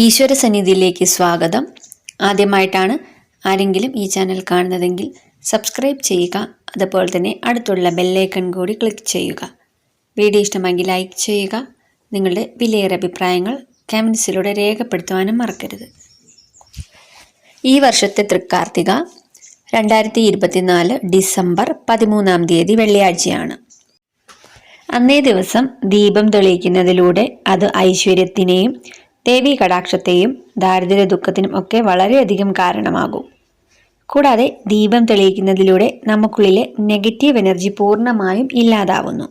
ഈശ്വര സന്നിധിയിലേക്ക് സ്വാഗതം. ആദ്യമായിട്ടാണ് ആരെങ്കിലും ഈ ചാനൽ കാണുന്നതെങ്കിൽ സബ്സ്ക്രൈബ് ചെയ്യുക. അതുപോലെ തന്നെ അടുത്തുള്ള ബെല്ലൈക്കൺ കൂടി ക്ലിക്ക് ചെയ്യുക. വീഡിയോ ഇഷ്ടമെങ്കിൽ ലൈക്ക് ചെയ്യുക. നിങ്ങളുടെ വിലയേറെ അഭിപ്രായങ്ങൾ കമൻസിലൂടെ രേഖപ്പെടുത്തുവാനും മറക്കരുത്. ഈ വർഷത്തെ തൃക്കാർത്തിക രണ്ടായിരത്തി ഇരുപത്തിനാല് ഡിസംബർ പതിമൂന്നാം തീയതി വെള്ളിയാഴ്ചയാണ്. അന്നേ ദിവസം ദീപം തെളിയിക്കുന്നതിലൂടെ അത് ഐശ്വര്യത്തിനെയും ദേവീ കടാക്ഷത്തെയും ദാരിദ്ര്യ ദുഃഖത്തിനും ഒക്കെ വളരെയധികം കാരണമാകും. കൂടാതെ ദീപം തെളിയിക്കുന്നതിലൂടെ നമുക്കുള്ളിലെ നെഗറ്റീവ് എനർജി പൂർണമായും ഇല്ലാതാവുന്നു.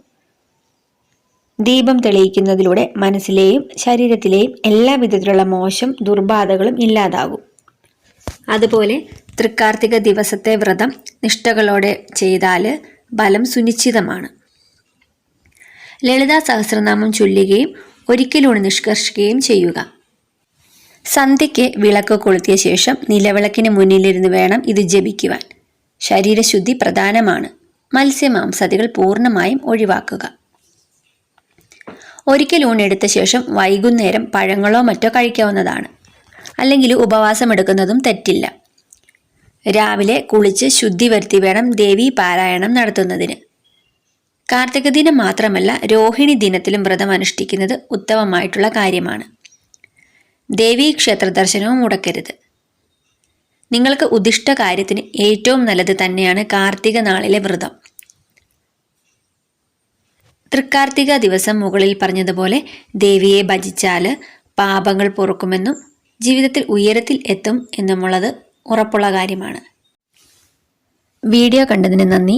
ദീപം തെളിയിക്കുന്നതിലൂടെ മനസ്സിലെയും ശരീരത്തിലെയും എല്ലാ വിധത്തിലുള്ള മോശം ദുർബാധകളും ഇല്ലാതാകും. അതുപോലെ തൃക്കാർത്തിക ദിവസത്തെ വ്രതം നിഷ്ഠകളോടെ ചെയ്താൽ ബലം സുനിശ്ചിതമാണ്. ലളിതാ സഹസ്രനാമം ചൊല്ലുകയും ഒരിക്കലൂടെ നിഷ്കർഷിക്കുകയും ചെയ്യുക. സന്ധ്യയ്ക്ക് വിളക്ക് കൊളുത്തിയ ശേഷം നിലവിളക്കിന് മുന്നിലിരുന്ന് വേണം ഇത് ജപിക്കുവാൻ. ശരീരശുദ്ധി പ്രധാനമാണ്. മത്സ്യമാംസതികൾ പൂർണമായും ഒഴിവാക്കുക. ഒരിക്കൽ ഊണെടുത്ത ശേഷം വൈകുന്നേരം പഴങ്ങളോ മറ്റോ കഴിക്കാവുന്നതാണ്. അല്ലെങ്കിൽ ഉപവാസം എടുക്കുന്നതും തെറ്റില്ല. രാവിലെ കുളിച്ച് ശുദ്ധി വരുത്തി വേണം ദേവി പാരായണം നടത്തുന്നതിന്. കാർത്തിക ദിനം മാത്രമല്ല രോഹിണി ദിനത്തിലും വ്രതം അനുഷ്ഠിക്കുന്നത് ഉത്തമമായിട്ടുള്ള കാര്യമാണ്. ദേവീ ക്ഷേത്ര ദർശനവും മുടക്കരുത്. നിങ്ങൾക്ക് ഉദിഷ്ട കാര്യത്തിന് ഏറ്റവും നല്ലത് തന്നെയാണ് കാർത്തിക നാളിലെ വ്രതം. തൃക്കാർത്തിക ദിവസം മുകളിൽ പറഞ്ഞതുപോലെ ദേവിയെ ഭജിച്ചാൽ പാപങ്ങൾ പൊറുക്കുമെന്നും ജീവിതത്തിൽ ഉയരത്തിൽ എത്തും എന്നുമുള്ളത് ഉറപ്പുള്ള കാര്യമാണ്. വീഡിയോ കണ്ടതിന് നന്ദി.